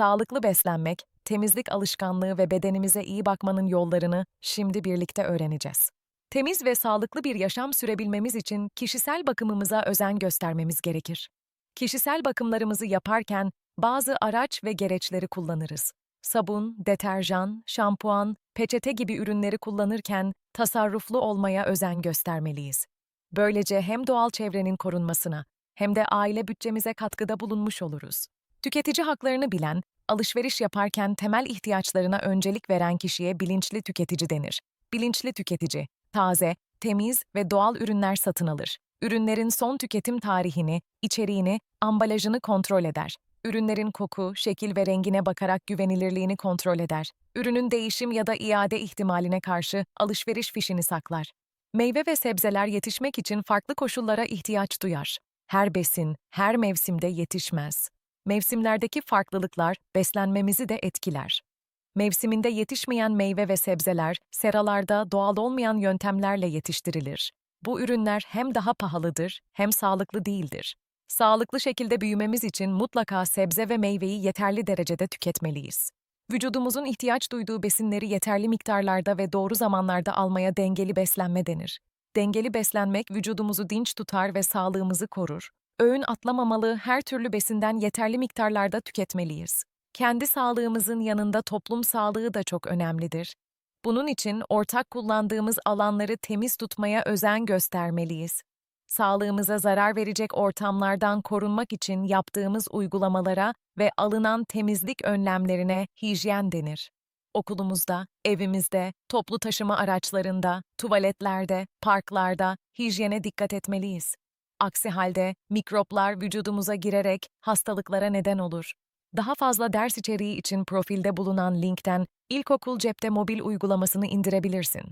Sağlıklı beslenmek, temizlik alışkanlığı ve bedenimize iyi bakmanın yollarını şimdi birlikte öğreneceğiz. Temiz ve sağlıklı bir yaşam sürebilmemiz için kişisel bakımımıza özen göstermemiz gerekir. Kişisel bakımlarımızı yaparken bazı araç ve gereçleri kullanırız. Sabun, deterjan, şampuan, peçete gibi ürünleri kullanırken tasarruflu olmaya özen göstermeliyiz. Böylece hem doğal çevrenin korunmasına hem de aile bütçemize katkıda bulunmuş oluruz. Tüketici haklarını bilen, alışveriş yaparken temel ihtiyaçlarına öncelik veren kişiye bilinçli tüketici denir. Bilinçli tüketici, taze, temiz ve doğal ürünler satın alır. Ürünlerin son tüketim tarihini, içeriğini, ambalajını kontrol eder. Ürünlerin koku, şekil ve rengine bakarak güvenilirliğini kontrol eder. Ürünün değişim ya da iade ihtimaline karşı alışveriş fişini saklar. Meyve ve sebzeler yetişmek için farklı koşullara ihtiyaç duyar. Her besin, her mevsimde yetişmez. Mevsimlerdeki farklılıklar beslenmemizi de etkiler. Mevsiminde yetişmeyen meyve ve sebzeler seralarda doğal olmayan yöntemlerle yetiştirilir. Bu ürünler hem daha pahalıdır hem sağlıklı değildir. Sağlıklı şekilde büyümemiz için mutlaka sebze ve meyveyi yeterli derecede tüketmeliyiz. Vücudumuzun ihtiyaç duyduğu besinleri yeterli miktarlarda ve doğru zamanlarda almaya dengeli beslenme denir. Dengeli beslenmek vücudumuzu dinç tutar ve sağlığımızı korur. Öğün atlamamalı, her türlü besinden yeterli miktarlarda tüketmeliyiz. Kendi sağlığımızın yanında toplum sağlığı da çok önemlidir. Bunun için ortak kullandığımız alanları temiz tutmaya özen göstermeliyiz. Sağlığımıza zarar verecek ortamlardan korunmak için yaptığımız uygulamalara ve alınan temizlik önlemlerine hijyen denir. Okulumuzda, evimizde, toplu taşıma araçlarında, tuvaletlerde, parklarda hijyene dikkat etmeliyiz. Aksi halde mikroplar vücudumuza girerek hastalıklara neden olur. Daha fazla ders içeriği için profilde bulunan linkten İlkokul Cepte mobil uygulamasını indirebilirsin.